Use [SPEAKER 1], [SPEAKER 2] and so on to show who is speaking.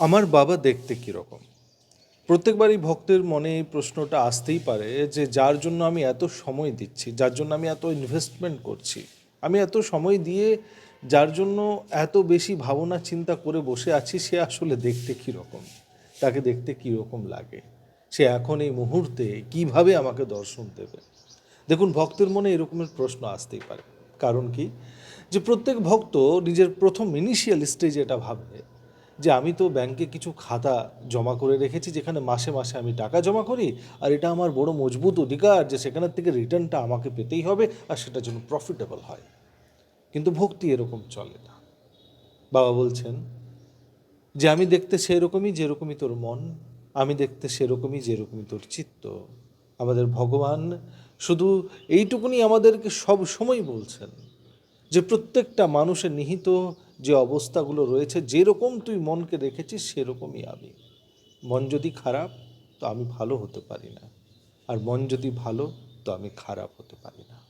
[SPEAKER 1] আমার বাবা দেখতে কীরকম? প্রত্যেকবারই ভক্তের মনে এই প্রশ্নটা আসতেই পারে যে যার জন্য আমি এত সময় দিচ্ছি, যার জন্য আমি এত ইনভেস্টমেন্ট করছি, আমি এত সময় দিয়ে যার জন্য এত বেশি ভাবনা চিন্তা করে বসে আছি, সে আসলে দেখতে কীরকম? তাকে দেখতে কীরকম লাগে? সে এখন এই মুহূর্তে কীভাবে আমাকে দর্শন দেবে? দেখুন, ভক্তের মনে এরকমের প্রশ্ন আসতেই পারে। কারণ কি? যে প্রত্যেক ভক্ত নিজের প্রথম ইনিশিয়াল স্টেজে এটা ভাবে যে আমি তো ব্যাংকে কিছু খাতা জমা করে রেখেছি, যেখানে মাসে মাসে আমি টাকা জমা করি, আর এটা আমার বড় মজবুত অধিকার যে সেখানের থেকে রিটার্নটা আমাকে পেতেই হবে আর সেটা যেন প্রফিটেবল হয়। কিন্তু ভক্তি এরকম চলে না। বাবা বলছেন, যে আমি দেখতে সেরকমই যেরকমই তোর মন, আমি দেখতে সেরকমই যেরকমই তোর চিত্ত। আমাদের ভগবান শুধু এইটুকুনি আমাদেরকে সব সময় বলছেন যে প্রত্যেকটা মানুষের নিহিত যে অবস্থাগুলো রয়েছে, যেরকম তুই মনকে রেখেছিস সেরকমই আমি। মন যদি খারাপ, তো আমি ভালো হতে পারি না। আর মন যদি ভালো, তো আমি খারাপ হতে পারি না।